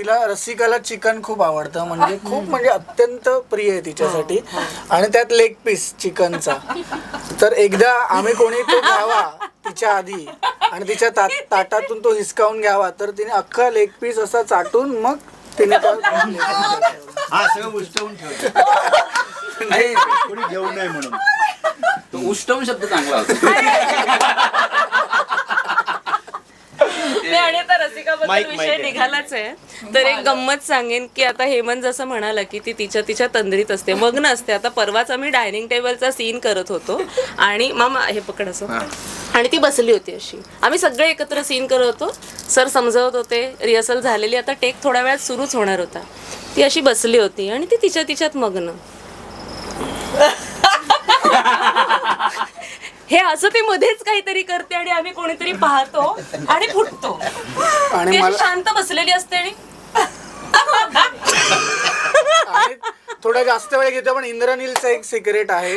तिला रसिकाला चिकन खूप आवडतं म्हणजे खूप म्हणजे अत्यंत प्रिय आहे तिच्यासाठी. आणि त्यात लेग पीस चिकनचा. तर एकदा आम्ही कोणी तो घ्यावा तिच्या आधी. आणि तिच्या ता ताटातून तो हिसकावून घ्यावा. तर तिने अख्खा लेग पीस असा चाटून मग तिने तो हा सगळं उष्टवून ठेवलं. नाही कोणी घेऊ नये म्हणून. तो उष्टम शब्द चांगला होता. आणि आता रसिकाबद्दल विषय. निघालाच आहे. तर एक गंमत सांगेन की आता हेमंत जसं म्हणाला की ती तिच्या तिच्या तंद्रीत असते मग्न असते. आता परवाच आम्ही डायनिंग टेबलचा सीन करत होतो आणि मामा हे पकड असं. आणि ती बसली होती अशी. आम्ही सगळे एकत्र सीन करत होतो. सर समजवत होते रिहर्सल झालेली. आता टेक थोड्या वेळात सुरूच होणार होता. ती अशी बसली होती आणि ती तिच्या तिच्यात मग्न. हे असं ती मध्येच काहीतरी करते आणि आम्ही कोणीतरी पाहतो आणि फुटतो. आणि ती अशी मला शांत बसलेली असते आणि आणि थोडा जास्त वेळ घेतो पण इंद्रनीलचं एक सिक्रेट आहे.